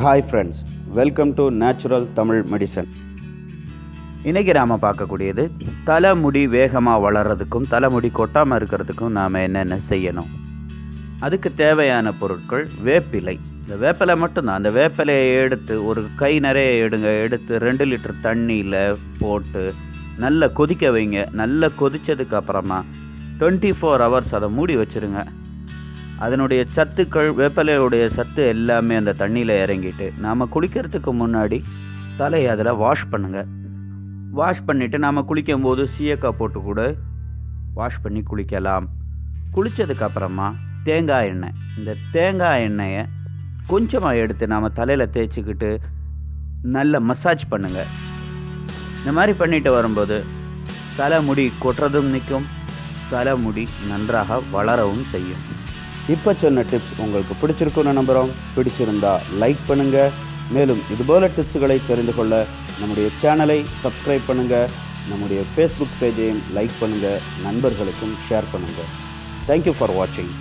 Hi friends welcome to natural Tamil medicine இன்றைக்கி நாம் பார்க்கக்கூடியது தலைமுடி வேகமாக வளர்கிறதுக்கும் தலைமுடி கொட்டாமல் இருக்கிறதுக்கும் நாம் என்னென்ன செய்யணும்? அதுக்கு தேவையான பொருட்கள் வேப்பிலை. இந்த வேப்பிலை மட்டும்தான். அந்த வேப்பிலையை எடுத்து ஒரு கை நிறைய எடுங்க. எடுத்து ரெண்டு லிட்டர் தண்ணியில் போட்டு நல்லா கொதிக்க வைங்க. நல்லா கொதித்ததுக்கு அப்புறமா டுவெண்ட்டி ஃபோர் ஹவர்ஸ் அதை மூடி வச்சுருங்க. அதனுடைய சத்துக்கள் வேப்பிலையுடைய சத்து எல்லாமே அந்த தண்ணியில் இறங்கிட்டு நாம் குளிக்கிறதுக்கு முன்னாடி தலையை அதில் வாஷ் பண்ணுங்கள் வாஷ் பண்ணிவிட்டு நாம் குளிக்கும்போது சீயக்காய் போட்டு கூட வாஷ் பண்ணி குளிக்கலாம். குளித்ததுக்கப்புறமா தேங்காய் எண்ணெய். இந்த தேங்காய் எண்ணெயை கொஞ்சமாக எடுத்து நாம் தலையில் தேய்ச்சிக்கிட்டு நல்ல மசாஜ் பண்ணுங்கள் இந்த மாதிரி பண்ணிட்டு வரும்போது தலைமுடி கொட்டுறதும் நிற்கும். தலைமுடி நன்றாக வளரவும் செய்யும். இப்போ சொன்ன டிப்ஸ் உங்களுக்கு பிடிச்சிருக்குன்னு நம்புகிறோம் பிடிச்சிருந்தா லைக் பண்ணுங்கள் மேலும் இதுபோல டிப்ஸுகளை தெரிந்து கொள்ள நம்முடைய சேனலை சப்ஸ்கிரைப் பண்ணுங்கள் நம்முடைய ஃபேஸ்புக் பேஜையும் லைக் பண்ணுங்கள் நண்பர்களுக்கும் ஷேர் பண்ணுங்கள் தேங்க்யூ ஃபார் வாட்சிங்